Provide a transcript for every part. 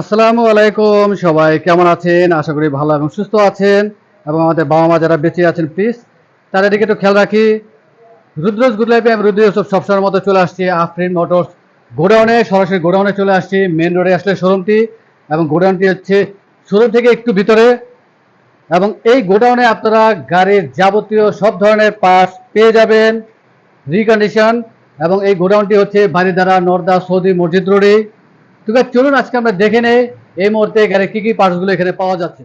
আসসালামু আলাইকুম, সবাই কেমন আছেন? আশা করি ভালো এবং সুস্থ আছেন। এবং আমাদের বাবা মা যারা বেঁচে আছেন প্লিজ তাদের দিকে একটু খেয়াল রাখি। রুদ্রজ গুড লাইফে আমি রুদ্র ইউসুফ সবসময়ের মতো চলে আসছি, আফরিন মোটরস গোডাউনে, সরাসরি গোডাউনে চলে আসছি মেন রোডে আসলে শোরুমটি এবং গোডাউনটি হচ্ছে শোরুম থেকে একটু ভিতরে। এবং এই গোডাউনে আপনারা গাড়ির যাবতীয় সব ধরনের পার্টস পেয়ে যাবেন রিকন্ডিশন এবং এই গোডাউনটি হচ্ছে বারিদারা নর্দা, সৌদি, মসজিদ রোডে তো চলুন আজকে আমরা দেখে নেই এই মুহূর্তে গাড়ির কি কি পার্টসগুলো এখানে পাওয়া যাচ্ছে।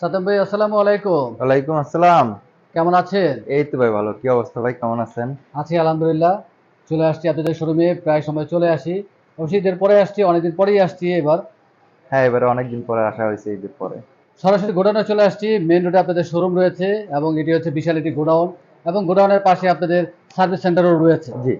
সাতাম ভাই আসসালামু আলাইকুম। ওয়ালাইকুম আসসালাম। কেমন আছেন? এই তো ভাই ভালো। কি অবস্থা ভাই? কেমন আছেন? আছি আলহামদুলিল্লাহ। চলে আসছি আপনাদের শোরুমে প্রায় সময় চলে আসি। অবশ্যই ঈদের পরে আসছি অনেকদিন পরেই আসছি এবার। হ্যাঁ এবারে অনেকদিন পরে আসা হয়েছে ঈদের পরে। সরাসরি গোডাউনে চলে আসছি। মেন রোডে আপনাদের শোরুম রয়েছে এবং এটি হচ্ছে বিশাল একটি গোডাউন এবং গোডাউনের পাশে আপনাদের সার্ভিস সেন্টারও রয়েছে। জি।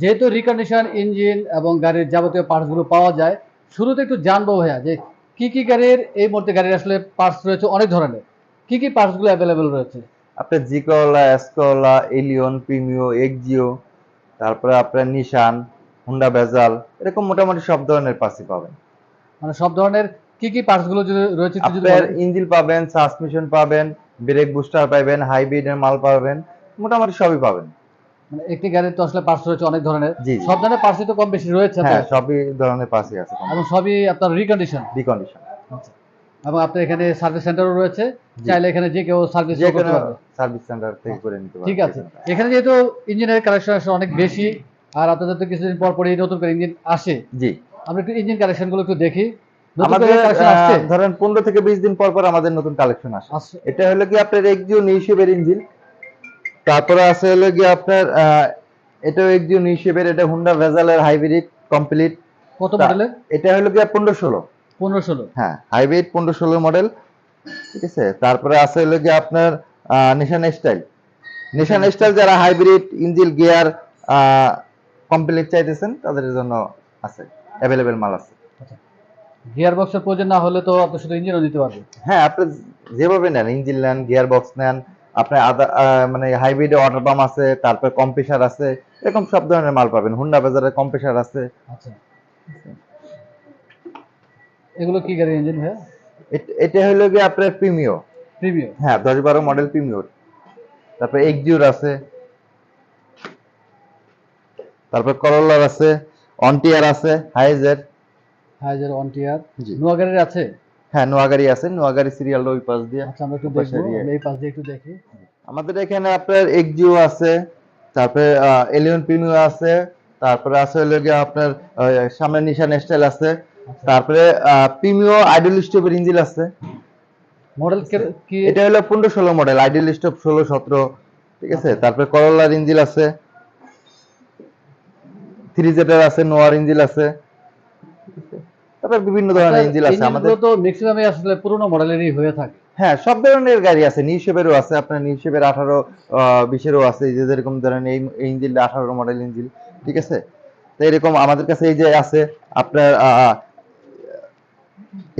যেহেতু রিকন্ডিশন ইঞ্জিন এবং গাড়ির যাবতীয় পার্টসগুলো পাওয়া যায় শুরুতে একটু জানব ভাইয়া যে কি কি গাড়ির এই মুহূর্তে গাড়ির আসলে পার্টস রয়েছে অনেক ধরনের। কি কি পার্টসগুলো অ্যাভেলেবেল রয়েছে? আপনার জিকোলা এসকোলা এলিয়ন প্রিমিও এক্সিও তারপরে আপনার নিশান হুন্ডা বেজাল এরকম মোটামুটি সব ধরনের পাসি পাবেন। মানে সব ধরনের কি কি পার্টসগুলো যদি রয়েছে আপনার। ইঞ্জিন পাবেন সাসপেনশন পাবেন ব্রেক বুস্টার পাবেন হাইব্রিডের মাল পাবেন মোটামুটি সবই পাবেন। মানে একটি গাড়ির তো আসলে পার্টস রয়েছে অনেক ধরনের। সব ধরনের পার্টসই তো কম বেশি রয়েছে হ্যাঁ সবই ধরনের পাসি আছে এবং সবই আপনার রিকন্ডিশন ডিকন্ডিশন এবং আপনার এখানে সার্ভিস সেন্টারও রয়েছে। চাইলে এখানে যে কেউ সার্ভিস করতে পারবে। সার্ভিস সেন্টার থেকে করে নিতে পারবেন ঠিক আছে। এখানে যেহেতু ইঞ্জিনের কালেকশন আসলে অনেক বেশি আর আপনাদের তো কিছুদিন পর পরই নতুন করে ইঞ্জিন আসে। জি। আমরা একটু ইঞ্জিন কালেকশনগুলো একটু দেখি। আমাদের ধরেন পনেরো থেকে বিশ দিন পর পর আমাদের নতুন কালেকশন আসে। এটা হলো কি আপনার এক্সিও নিউশেপের ইঞ্জিন তারপরে আছে হলো কি আপনার এটাও এক্সিও নিউশেপের এটা হুন্ডা ভেজালের হাইব্রিড কমপ্লিট কত মডেলের এটা হলো কি পনেরো ষোলো। পনেরো ষোলো। হ্যাঁ হাইব্রিড পনেরো ষোলো মডেল ঠিক আছে? তারপরে আছে হলো কি আপনার নিশান স্টাইল নিশান স্টাইল যারা হাইব্রিড ইঞ্জিন গিয়ার কমপ্লিট চাইতেছেন তাদের জন্য আছে অ্যাভেলেবেল মাল আছে। গিয়ার বক্সের প্রয়োজন না হলে তো আপনি শুধু ইঞ্জিনও দিতে পারবেন হ্যাঁ আপনি যেভাবে নেন ইঞ্জিন নেন গিয়ার বক্স নেন আপনার আদা মানে হাইব্রিডে ওয়াটার পাম্প আছে তারপর কম্প্রেসার আছে এরকম সব ধরনের মাল পাবেন। হুন্ডা বাজারে কম্প্রেসার আছে। আচ্ছা। এগুলো কি গাড়ি ইঞ্জিন ভাইয়া? এট- হলো গিয়ে আপনার প্রিমিও প্রিমিয়াম হ্যাঁ দশ বারো মডেল প্রিমিওর তারপর এক্সিউর আছে। তারপর করলার আছে। অনটিয়ার আছে হাইজের হাইজার ওয়ান টিয়ার জি। নোয়া আছে? হ্যাঁ নোয়াগাড়ি আছে নোয়াগাড়ি সিরিয়াল ওই পাশ দিয়ে আচ্ছা আমরা একটু দেখব এই পাশ দিয়ে একটু দেখি। আমাদের এখানে আপনার এক্সিও আছে তারপরে এলিয়ন প্রিমিও আছে তারপরে আছে হলো গিয়ে আপনার সামনে নিশান স্টাইল আছে তারপরে প্রিমিও আইডল স্টোভের ইঞ্জিন আছে। মডেল কি এটা হলো পনেরো ষোলো মডেল আইডল স্টোভ ষোলো সতেরো ঠিক আছে? তারপরে করলার ইঞ্জিন আছে থ্রি জেটার আছে নোয়ার ইঞ্জিন আছে? তারপরে বিভিন্ন ধরনের ইঞ্জিন আছে আমাদের। তো ম্যাক্সিমামই আসলে পুরোনো মডেলেরই হয়ে থাকে। হ্যাঁ সব ধরনের গাড়ি আছে। নিউ শেপেরও আছে আপনার নিউ শেপের আঠারো বিশেরও আছে এই যে যেরকম ধরেন এই ইঞ্জিনটা আঠারো মডেল ইঞ্জিন ঠিক আছে? তো এরকম আমাদের কাছে এই যে আছে আপনার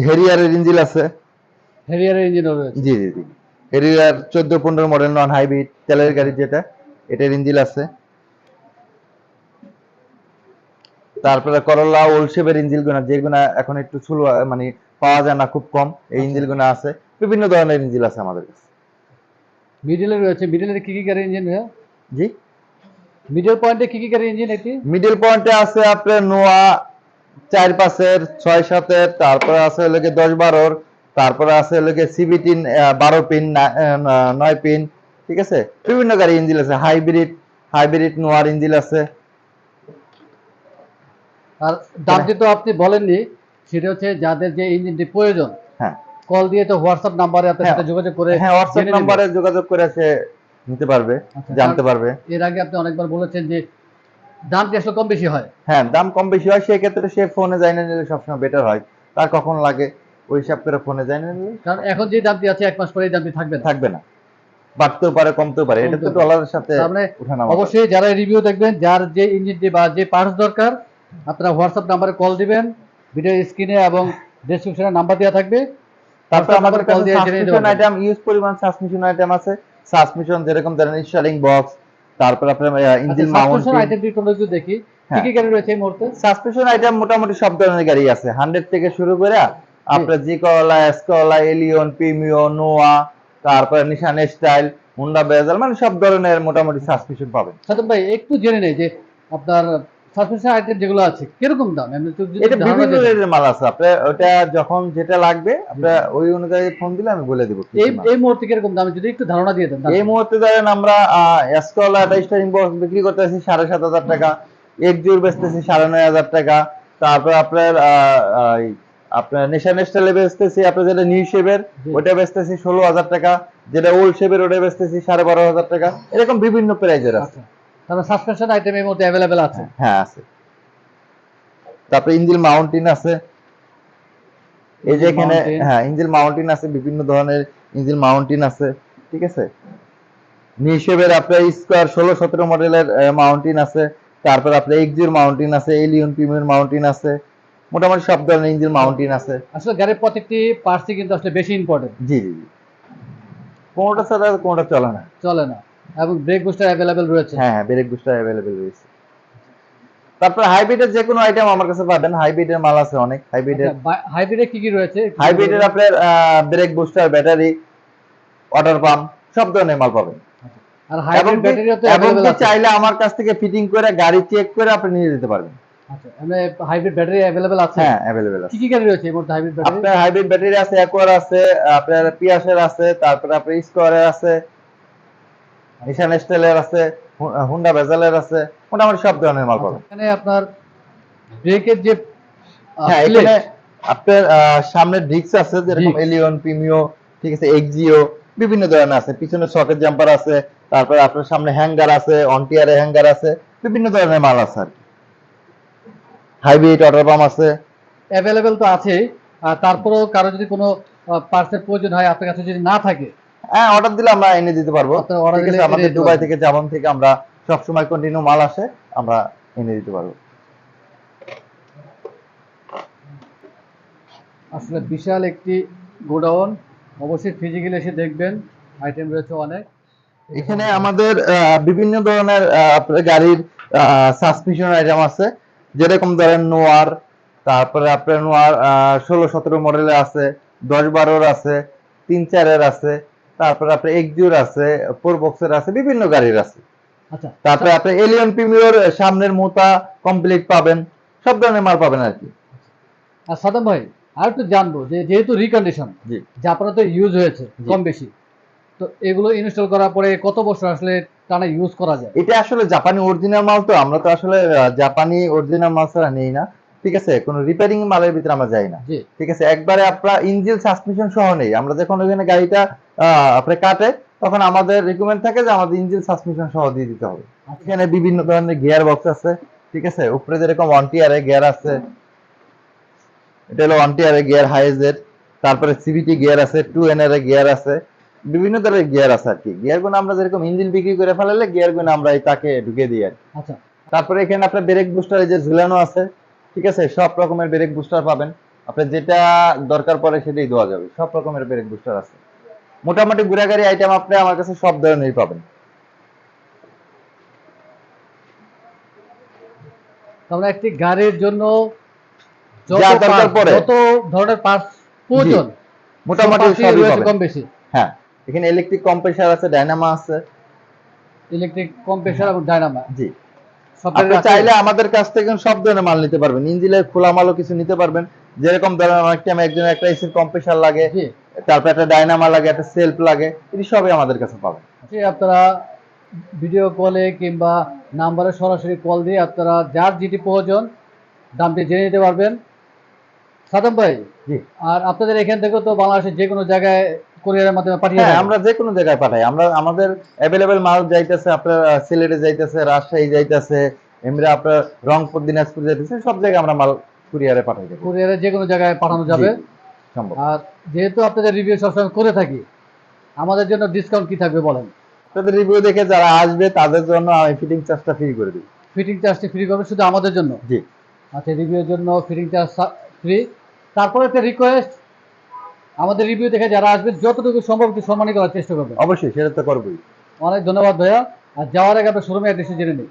হেরিয়ারের ইঞ্জিন আছে। হেভিয়ারের ইঞ্জিনও রয়েছে। জি জি জি। হেরিয়ার চোদ্দ পনেরো মডেল নন হাইব্রিড তেলের গাড়ি যেটা এটার ইঞ্জিন আছে। তারপরে করলা ওল্ড শেপের ইঞ্জিন গুনা যেগুলো এখন একটু স্লো মানে পাওয়া যায় না খুব কম এই ইঞ্জিনগুলো আছে। বিভিন্ন ধরনের ইঞ্জিন আছে আমাদের কাছে। মিডলে রয়েছে মিডলের কি কি গাড়ির ইঞ্জিন জি? মিডল পয়েন্টে কি কি গাড়ির ইঞ্জিন এটি? মিডল পয়েন্টে আছে আপনার নোয়া চার পাঁচের ছয় সাতের তারপরে আছে গিয়ে দশ বারোর তারপরে আছে গিয়ে সিবিটি বারো পিন নয় পিন ঠিক আছে? বিভিন্ন গাড়ি ইঞ্জিন আছে হাইব্রিড হাইব্রিড নোয়ার ইঞ্জিন আছে। আর দামটি তো আপনি বলেননি সেটা হচ্ছে যাদের যে ইঞ্জিনটি প্রয়োজন হ্যাঁ। কল দিয়ে তো হোয়াটসঅ্যাপ নাম্বারে আপনার হ্যাঁ, সাথে যোগাযোগ করে হ্যাঁ হোয়াটসঅ্যাপ নাম্বারে যোগাযোগ করে নিতে পারবে আচ্ছা, জানতে পারবে। এর আগে আপনি অনেকবার বলেছেন যে দামটি আসলে কম বেশি হয়? হ্যাঁ দাম কম বেশি হয় সে ফোনে জানিয়ে নিলে সবসময় বেটার হয়। তার কখন লাগে ওই হিসাব করে ফোনে জানিয়ে নিলে। কারণ এখন যে দামটি আছে এক মাস পরে এই দামটি থাকবে থাকবে না। বাড়তেও পারে কমতেও পারে এটা তো ডলারের সাথে মানে। অবশ্যই যারা রিভিউ দেখবেন যার যে ইঞ্জিনটি বা যে পার্টস দরকার আপনারা হোয়াটসঅ্যাপ নাম্বারে কল দিবেন ভিডিও স্ক্রিনে এবং ডেসক্রিপশনে নাম্বার দেওয়া থাকবে। তারপর আমাদের কল দিয়ে জেনে নিতে আইটেম ইউজ পরিমাণ সাসপেনশন আইটেম আছে। সাসপেনশন যেরকম ধরেন স্টারিং বক্স তারপর আপনার ইঞ্জিন মাউন্ট আইটেমটি কোনো একটু দেখি। কি কি গাড়ি রয়েছে এই মুহূর্তে? সাসপেনশন আইটেম মোটামুটি সব ধরনের গাড়ি আছে। হান্ড্রেড থেকে শুরু করে আপনার জি। কলা এস কলা এলিয়ন প্রিমিও নোয়া তারপরে নিশান স্টাইল হুন্ডা বেজাল মানে সব ধরনের মোটামুটি সাসপেনশন পাবেন। সাদম ভাই একটু জেনে নেই যে আপনার সাসপেনশন আইটেম যেগুলো আছে কীরকম দাম? এমনি তো এটা বিভিন্ন রেটের মাল আছে। আপনার ওটা যখন যেটা লাগবে আপনার ওই অনুযায়ী ফোন দিলে আমি বলে দেবো এই এই মুহূর্তে কীরকম দাম? যদি একটু ধারণা দিয়ে দেন এই মুহূর্তে ধরেন আমরা এসকলা স্টারিং বক্স বিক্রি করতেছি সাড়ে সাত হাজার টাকা একজুর বেচতেছি সাড়ে নয় হাজার টাকা তারপর আপনার আপনার নেশন স্টাইলে বেচতেছি আপনার যেটা নিউ শেপের ওটা বেচতেছি ষোলো হাজার টাকা যেটা ওল্ড শেপের ওটা বেচতেছি সাড়ে বারো হাজার টাকা এরকম বিভিন্ন প্রাইজের আছে। তারপর সাসপেনশন আইটেম এই মুহূর্তে অ্যাভেলেবেল আছে? হ্যাঁ আছে। তারপরে ইঞ্জিল মাউন্টেন আছে। এই যে এখানে হ্যাঁ ইঞ্জিল মাউন্টেন আছে বিভিন্ন ধরনের ইঞ্জিল মাউন্টেন আছে ঠিক আছে? নিশেবের আপনার স্কোয়ার ষোলো সতেরো মডেলের মাউন্টেন আছে। তারপর আপনার এক্সির মাউন্টেন আছে এলিয়ন প্রিমিয়ার মাউন্টেন আছে। মোটামুটি সব ধরনের ইঞ্জিল মাউন্টেন আছে। আসলে গাড়ির প্রত্যেকটি পার্টসই কিন্তু আসলে বেশি ইম্পর্টেন্ট জি জি জি। কোনোটা ছাড়া কোনোটা চলে না। চলে না। এবং ব্রেক বুস্টার অ্যাভেলেবেল রয়েছে। হ্যাঁ হ্যাঁ ব্রেক বুস্টার অ্যাভেলেবেল রয়েছে। তারপর হাইব্রিডের যে কোনো আইটেম আমার কাছে পাবেন। হাইব্রিডের মাল আছে অনেক। হাইব্রিডের হাইব্রিডে কি কি রয়েছে? হাইব্রিডের আপনার brake booster battery water pump সব ধরনের মাল পাবেন। আর হাইব্রিড ব্যাটারিও তো আছে। চাইলে আমার কাছ থেকে ফিটিং করে গাড়ি চেক করে আপনি নিয়ে যেতে পারবেন। আচ্ছা মানে হাইব্রিড ব্যাটারি অ্যাভেলেবেল আছে? হ্যাঁ আছে। কি কি গাড়ি রয়েছে এই মুহূর্তে হাইব্রিড ব্যাটারি আপনার হাইব্রিড ব্যাটারি আছে অ্যাকোয়ার আছে আপনার পিয়াসের আছে তারপরে আপনার স্কোয়ারের আছে নিশান স্টাইলের আছে হুন্ডা ভেজালের আছে মোটামুটি সব ধরনের মাল পাবেন। এখানে আপনার ব্রেকের যে হ্যাঁ এখানে আপনার সামনে ডিস্ক আছে যেরকম এলিয়ন প্রিমিও ঠিক আছে এক্সিও বিভিন্ন ধরনের আছে। পিছনে সকেট জাম্পার আছে তারপরে আপনার সামনে হ্যাঙ্গার আছে অনটিয়ারে হ্যাঙ্গার আছে বিভিন্ন ধরনের মাল আছে আর কি। হাইব্রিড অটার পাম্প আছে। অ্যাভেলেবেল তো আছে তারপরেও কারও যদি কোনো পার্সের প্রয়োজন হয় আপনার কাছে যদি না থাকে হ্যাঁ অর্ডার দিলে আমরা এনে দিতে পারব। ঠিক আছে আমাদের দুবাই থেকে জাপান থেকে আমরা সব সময় কন্টিনিউ মাল আসে আমরা এনে দিতে পারব। আসলে বিশাল একটি গোডাউন অবশ্যই ফিজিক্যালি এসে দেখবেন আইটেম রয়েছে অনেক। এখানে আমাদের বিভিন্ন ধরনের গাড়ির সাসপেনশন আইটেম আছে। যেরকম ধরেন নোয়ার তারপরে আপনার নোয়ার ষোলো সতেরো মডেলের আছে দশ বারোর আছে তিন চারের আছে তারপরে আপনার এক্সিওর আছে ফোর বক্সের আছে বিভিন্ন গাড়ির আছে। আচ্ছা তারপরে আপনার এলিয়ন প্রিমিয়র সামনের মোতা কমপ্লিট পাবেন সব ধরনের মাল পাবেন আর কি। আর সাদাম ভাই আর একটু জানব যে যেহেতু রিকন্ডিশন জি। জাপানে তো ইউজ হয়েছে কম বেশি। তো এগুলো ইনস্টল করার পরে কত বছর আসলে টানা ইউজ করা যায়? এটা আসলে জাপানি অরিজিনাল মাল তো আমরা তো আসলে জাপানি অরিজিনাল মাল ছাড়া নেই না। ঠিক আছে কোনো রিপেয়ারিং মালের ভিতরে আমরা যাই না। ঠিক আছে একবারে আপনার ইঞ্জিন সাসপেনশন সহ নেই। আমরা যখন ওখানে গাড়িটা আপনার কাটে তখন আমাদের রিকমেন্ড থাকে যে আমাদের ইঞ্জিন সাসপেনশন সহ দিয়ে দিতে হবে। এখানে বিভিন্ন ধরনের গিয়ার বক্স আছে ঠিক আছে? উপরে যেরকম ওয়ান টিয়ারে গিয়ার আছে এটা হলো ওয়ান টিয়ারে গিয়ার হাইজের তারপরে সিভিটি গিয়ার আছে টু এন এর গিয়ার আছে বিভিন্ন ধরনের গিয়ার আছে আর কি। গিয়ারগুলো আমরা যেরকম ইঞ্জিন বিক্রি করে ফেলালে গিয়ারগুলো আমরা এই তাকে ঢুকে দিই আর আচ্ছা। তারপরে এখানে আপনার ব্রেক বুস্টার যে ঝুলানো আছে ঠিক আছে? সব রকমের ব্রেক বুস্টার পাবেন। আপনার যেটা দরকার পড়ে সেটাই দেওয়া যাবে। সব রকমের ব্রেক বুস্টার আছে। মোটামুটি ঘোরাগাড়ি আইটেম আপনি আমার কাছে সব ধরনেরই পাবেন। তাহলে একটি গাড়ির জন্য যত ধরনের পার্টস প্রয়োজন মোটামুটি সবই পাবেন। কম বেশি। হ্যাঁ এখানে ইলেকট্রিক কম্প্রেসার আছে ডাইনামা আছে। ইলেকট্রিক কম্প্রেসার এবং ডায়নামা জি। সব আপনি চাইলে আমাদের কাছ থেকে সব ধরনের মাল নিতে পারবেন। ইঞ্জিনের খোলা মালও কিছু নিতে পারবেন। যেরকম ধরেন অনেক টাইম একজনের একটা এসির কম্প্রেসার লাগে। তারপর একটা ডাইনামা লাগে একটা সেলফ লাগে এটি সবই আমাদের কাছে পাবেন। যে আপনারা ভিডিও কলে কিংবা নাম্বারে সরাসরি কল দিয়ে আপনারা যার যেটি প্রয়োজন দামটি জেনে নিতে পারবেন। সাদম ভাই জি। আর আপনাদের এখান থেকে তো বাংলাদেশের যে কোনো জায়গায় কোরিয়ারের মাধ্যমে পাঠিয়ে হ্যাঁ আমরা যে কোনো জায়গায় পাঠাই। আমরা আমাদের অ্যাভেলেবেল মাল যাইতেছে আপনার সিলেটে যাইতেছে রাজশাহী যাইতেছে এমনি আপনার রংপুর দিনাজপুর যাইতেছে সব জায়গায় আমরা মাল কুরিয়ারে পাঠাই দেবো। কোরিয়ারে যে কোনো জায়গায় পাঠানো যাবে। আর যেহেতু আপনাদের রিভিউ সবসময় করে থাকি আমাদের জন্য ডিসকাউন্ট কি থাকবে বলেন? আপনাদের রিভিউ দেখে যারা আসবে তাদের জন্য আমি ফিটিং চার্জটা ফ্রি করে দিই। ফিটিং চার্জটি ফ্রি করবে শুধু আমাদের জন্য? জি। আচ্ছা রিভিউর জন্য ফিটিং চার্জ ফ্রি তারপরে একটা রিকোয়েস্ট আমাদের রিভিউ দেখে যারা আসবে যতটুকু সম্ভব একটু সম্মানী করার চেষ্টা করবে অবশ্যই সেটা তো করবোই। অনেক ধন্যবাদ ভাইয়া। আর যাওয়ার আগে আপনার শোরুমে অ্যাড্রেসে জেনে নিই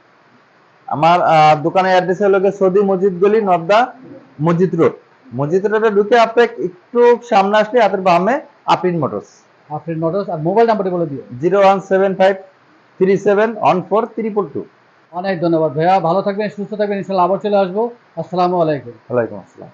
আমার দোকানের অ্যাড্রেস হলো সৌদি মসজিদ গলি নর্দা মসজিদ রোড। মসজিদ রোডে ঢুকে আপনি একটু সামনে আসলে হাতের বামে আফরিন মোটরস। আফরিন মোটরস আর মোবাইল নাম্বারটি বলে দিও। Zero one seven five three seven one four triple two. অনেক ধন্যবাদ ভাইয়া ভালো থাকবেন সুস্থ থাকবেন ইনশাল্লাহ আবার চলে আসব। আসসালামু আলাইকুম। ওয়ালাইকুম আসসালাম।